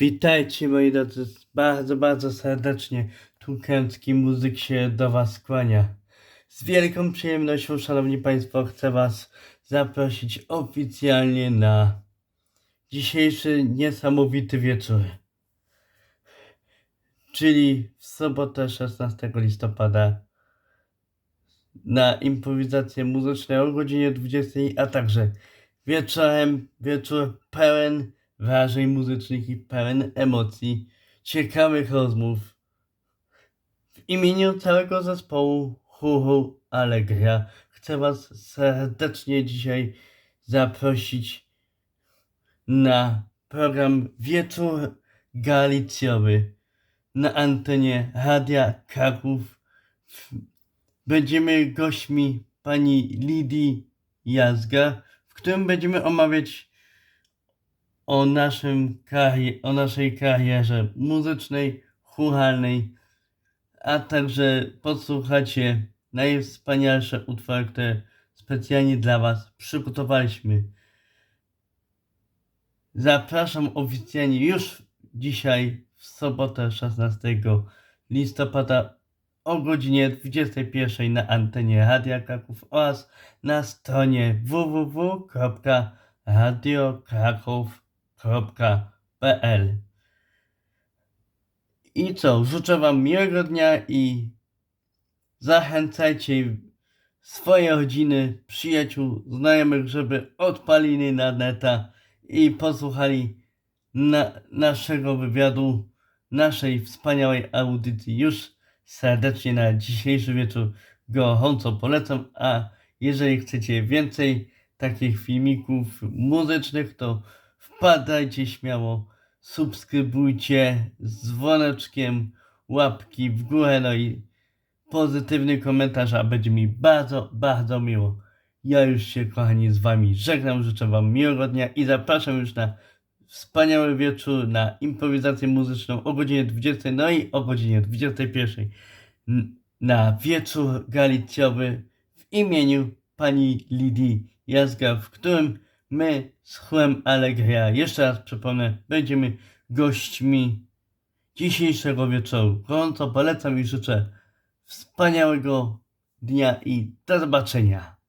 Witajcie moi drodzy, bardzo, bardzo serdecznie. Tu Kęcki Muzyk się do Was kłania. Z wielką przyjemnością, Szanowni Państwo, chcę Was zaprosić oficjalnie na dzisiejszy niesamowity wieczór. Czyli w sobotę 16 listopada na improwizację muzyczną o godzinie 20, a także wieczorem, wieczór pełen wrażeń muzycznych i pełen emocji, ciekawych rozmów. W imieniu całego zespołu Huhu Allegria chcę Was serdecznie dzisiaj zaprosić na program Wieczór Galicjowy na antenie Radia Kraków. Będziemy gośćmi pani Lidii Jazga, w którym będziemy omawiać o, naszym karie- o naszej karierze muzycznej, churalnej, a także podsłuchacie najwspanialsze utwory, które specjalnie dla Was przygotowaliśmy. Zapraszam oficjalnie już dzisiaj, w sobotę 16 listopada o godzinie 21 na antenie Radia Kraków oraz na stronie www.radiokraków.pl I co, życzę Wam miłego dnia i zachęcajcie swoje rodziny, przyjaciół, znajomych, żeby odpalili na neta i posłuchali na, naszego wywiadu, naszej wspaniałej audycji. Już serdecznie na dzisiejszy wieczór gorąco polecam, a jeżeli chcecie więcej takich filmików muzycznych, to wpadajcie śmiało, subskrybujcie z dzwoneczkiem, łapki w górę, no i pozytywny komentarz, a będzie mi bardzo, bardzo miło. Ja już się, kochani, z Wami żegnam, życzę Wam miłego dnia i zapraszam już na wspaniały wieczór, na improwizację muzyczną o godzinie 20, no i o godzinie 21 n- na wieczór galicjowy w imieniu pani Lidii Jazga, w którym my z chórem Allegria, jeszcze raz przypomnę, będziemy gośćmi dzisiejszego wieczoru. Gorąco polecam i życzę wspaniałego dnia i do zobaczenia.